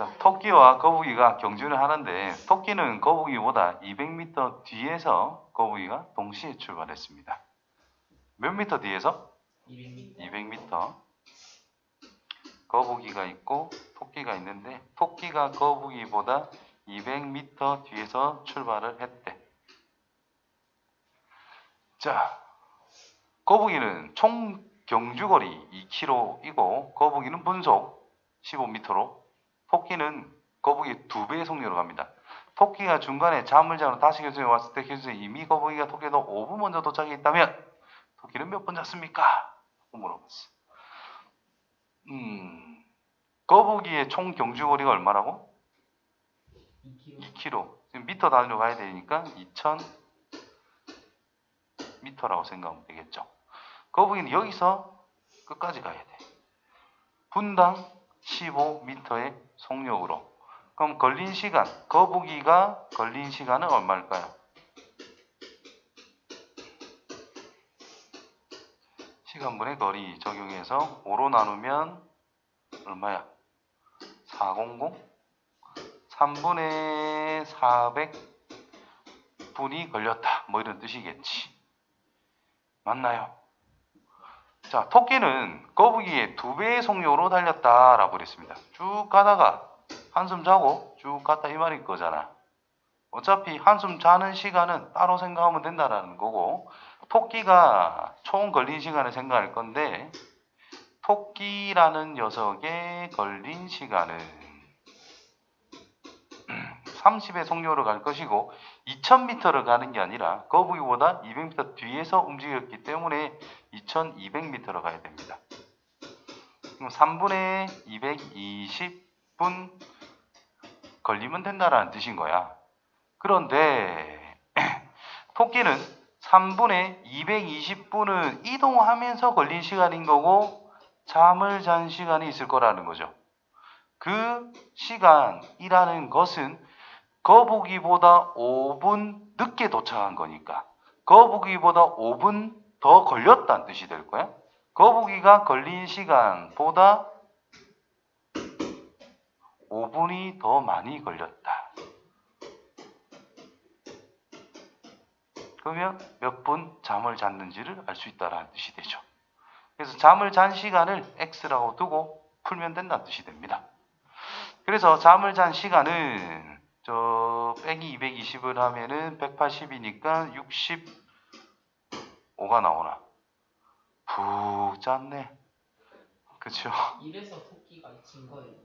자, 토끼와 거북이가 경주를 하는데 토끼는 거북이보다 200m 뒤에서 거북이가 동시에 출발했습니다. 몇 미터 뒤에서? 200m. 200m. 거북이가 있고 토끼가 있는데 토끼가 거북이보다 200m 뒤에서 출발을 했대. 자, 거북이는 총 경주거리 2km이고 거북이는 분속 15m로 토끼는 거북이 두 배의 속력으로 갑니다. 토끼가 중간에 잠을 자러 다시 교수에 왔을 때 교수에 이미 거북이가 토끼도 5분 먼저 도착했다면 토끼는 몇번 잤습니까? 물어봤어. 음, 거북이의 총 경주거리가 얼마라고? 2km. 2km. 지금 미터 단위로 가야 되니까 2000 미터라고 생각하면 되겠죠. 거북이는 여기서 끝까지 가야 돼. 분당 15m의 속력으로. 그럼 걸린 시간, 거북이가 걸린 시간은 얼마일까요? 시간분의 거리 적용해서 5로 나누면 얼마야? 400? 3분의 400 분이 걸렸다. 뭐 이런 뜻이겠지. 맞나요? 자, 토끼는 거북이의 두 배의 속력으로 달렸다라고 그랬습니다. 쭉 가다가 한숨 자고 쭉 갔다 이 말일 거잖아. 어차피 한숨 자는 시간은 따로 생각하면 된다라는 거고 토끼가 총 걸린 시간을 생각할 건데 토끼라는 녀석의 걸린 시간은 30의 속력으로 갈 것이고 2000m를 가는 게 아니라 거북이보다 200m 뒤에서 움직였기 때문에 2200m로 가야 됩니다. 그럼 3분의 220분 걸리면 된다라는 뜻인 거야. 그런데 토끼는 3분의 220분은 이동하면서 걸린 시간인 거고 잠을 잔 시간이 있을 거라는 거죠. 그 시간이라는 것은 거북이보다 5분 늦게 도착한 거니까 거북이보다 5분 더 걸렸다는 뜻이 될 거야. 거북이가 걸린 시간보다 5분이 더 많이 걸렸다. 그러면 몇 분 잠을 잤는지를 알 수 있다라는 뜻이 되죠. 그래서 잠을 잔 시간을 x라고 두고 풀면 된다는 뜻이 됩니다. 그래서 잠을 잔 시간은 저 빼기 220을 하면은 180이니까 65가 나오나. 푹 잤네. 그쵸? 이래서 토끼가 진 거예요.